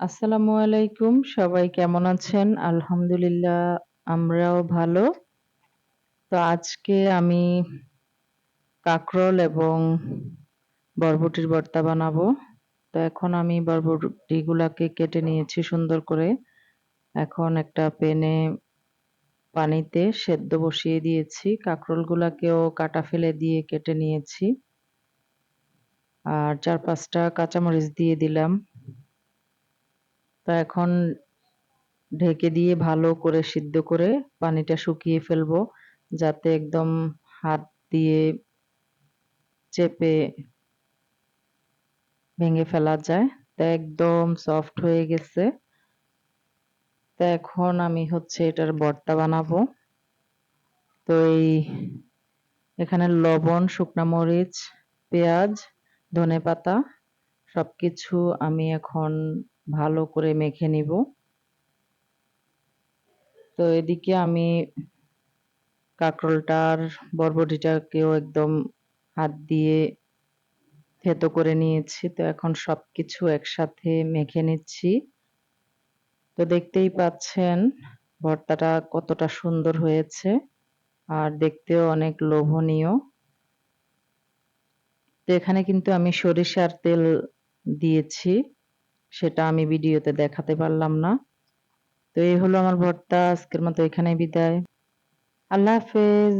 আসসালামু আলাইকুম, সবাই কেমন আছেন? আলহামদুলিল্লাহ, আমরাও ভালো। তো আজকে আমি কাকরোল এবং বরবটির ভর্তা বানাবো। তো এখন আমি বরবটিগুলাকে কেটে নিয়েছি সুন্দর করে। এখন একটা পেনে পানিতে সেদ্ধ বসিয়ে দিয়েছি। কাকরোলগুলাকেও কাটা ফেলে দিয়ে কেটে নিয়েছি। আর চার পাঁচটা কাঁচামরিচ দিয়ে দিলাম। তা এখন ঢেকে দিয়ে ভালো করে সিদ্ধ করে পানিটা শুকিয়ে ফেলব, যাতে একদম হাত দিয়ে চেপে ভেঙে ফেলা যায়। তা একদম সফট হয়ে গেছে। তা এখন আমি হচ্ছে এটার বর্তা বানাবো। তো এই এখানে লবণ, শুকনা মরিচ, পেঁয়াজ ধনে পাতা সবকিছু আমি এখন ভালো করে মেখে নিব। তো এদিকে আমি কাঁকরোলটার বরবটিটাকেও একদম হাত দিয়ে থেতো করে নিয়েছি। তো এখন সব কিছু একসাথে মেখে নিচ্ছি। তো দেখতেই পাচ্ছেন ভর্তাটা কতটা সুন্দর হয়েছে আর দেখতেও অনেক লোভনীয়। তো এখানে কিন্তু আমি সরিষার তেল দিয়েছি, সেটা আমি ভিডিওতে দেখাতে পারলাম না। তো এই হলো আমার ভর্তা, আজকের মতো এখানেই বিদায়। আল্লাহ হাফেজ।